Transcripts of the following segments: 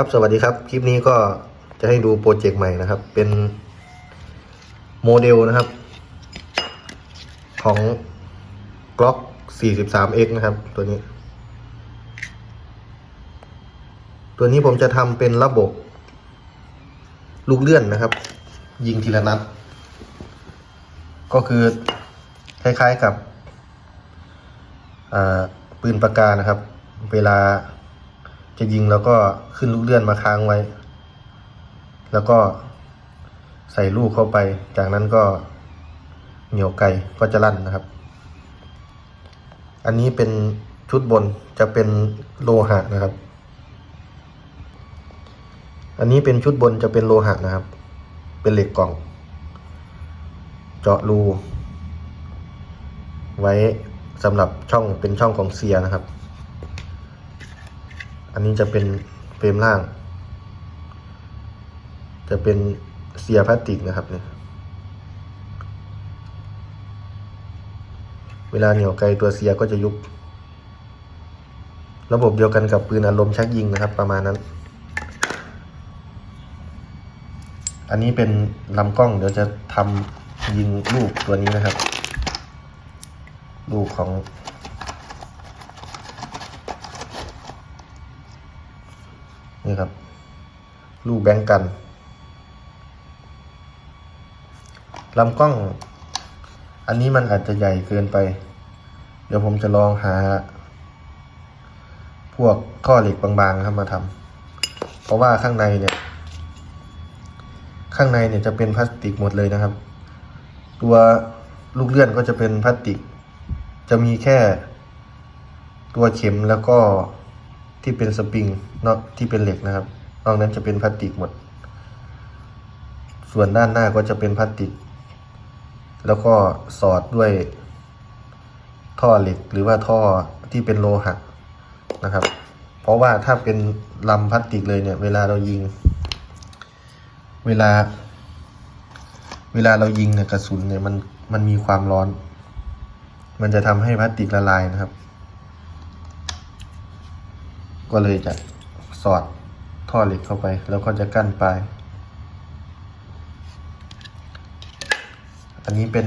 ครับสวัสดีครับ คลิปนี้ก็จะให้ดูโปรเจกต์ใหม่นะครับ เป็นโมเดลนะครับ ของ Glock 43X นะครับ ตัวนี้ ตัวนี้ผมจะทำเป็นระบบ ลูกเลื่อนนะครับ ยิงทีละนัด ก็คือ คล้ายๆกับปืนปากกานะครับ เวลา จะยิงแล้วก็ขึ้นลูกเลื่อนมาค้างไว้ แล้วก็ใส่ลูกเข้าไป จากนั้นก็เหนียวไกก็จะลั่นนะครับ อันนี้เป็นชุดบนจะเป็นโลหะนะครับ อันนี้เป็นชุดบนจะเป็นโลหะนะครับ เป็นเหล็กกล่อง เจาะรู ไว้สำหรับช่องเป็นช่องของเสียนะครับ อันนี้จะเป็นเฟรมล่าง จะเป็นเสียพลาสติกนะครับเนี่ยเวลาเหนี่ยวไกลตัวเสียก็จะยุบระบบเดียวกันกับปืนอารมณ์ชักยิงนะครับ ประมาณนั้น อันนี้เป็นลำกล้องเดี๋ยวจะทำยิงลูกตัวนี้นะครับ ลูกของ นี่ครับลูกแบงกันลำกล้อง อันนี้มันอาจจะใหญ่เกินไป เดี๋ยวผมจะลองหา พวกข้อเหล็กบางๆครับมาทำเพราะว่าข้างในเนี่ย ข้างในเนี่ยจะเป็นพลาสติกหมดเลยนะครับ ตัวลูกเลื่อนก็จะเป็นพลาสติก จะมีแค่ตัวเข็มแล้วก็ ที่เป็นสปริงนาะที่เป็นเหล็กนะครับนอกนั้นจะเป็นพลาสติกหมด ส่วนด้านหน้าก็จะเป็นพลาสติก แล้วก็สอดด้วยท่อเหล็กหรือว่าท่อที่เป็นโลหะนะครับ เพราะว่าถ้าเป็นลำพลาสติกเลยเนี่ย เวลาเรายิง เวลา เวลาเรายิงเนี่ยกระสุนเนี่ยมันมันมีความร้อน มันจะทำให้พลาสติกละลายนะครับ ก็เลยจะสอดท่อเหล็กเข้าไป แล้วก็จะกั้นปลาย อันนี้เป็น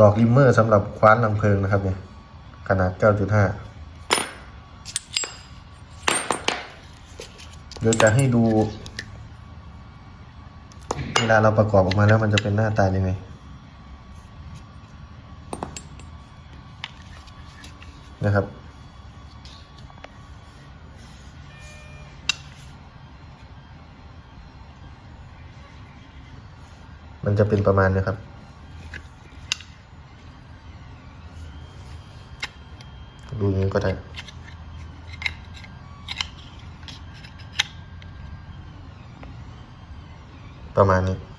ดอกริมเมอร์สำหรับคว้านลังเพลิงนะครับเนี่ย ขนาด 9.5เดี๋ยวจะให้ดู เวลาเราประกอบออกมาแล้วมันจะเป็นหน้าตายังไงนะครับ มันจะเป็นประมาณนี้ครับ ดูอย่างนี้ก็ได้ประมาณนี้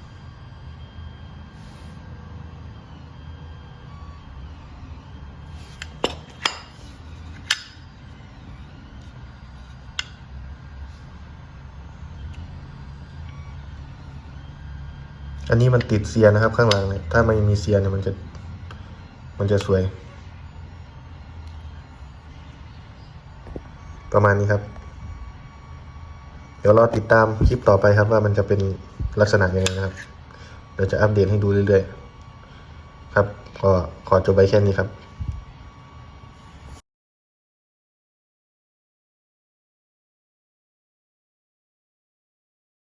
อันนี้มันติดเซียนะครับ ข้างหลังเนี่ยถ้ามันมีเซียเนี่ยมันจะมันจะสวย ประมาณนี้ครับ เดี๋ยวรอติดตามคลิปต่อไปครับว่ามันจะเป็นลักษณะยังไงนะครับ เดี๋ยวจะอัปเดตให้ดูเรื่อยๆ ครับ ก็ขอจบไปแค่นี้ครับ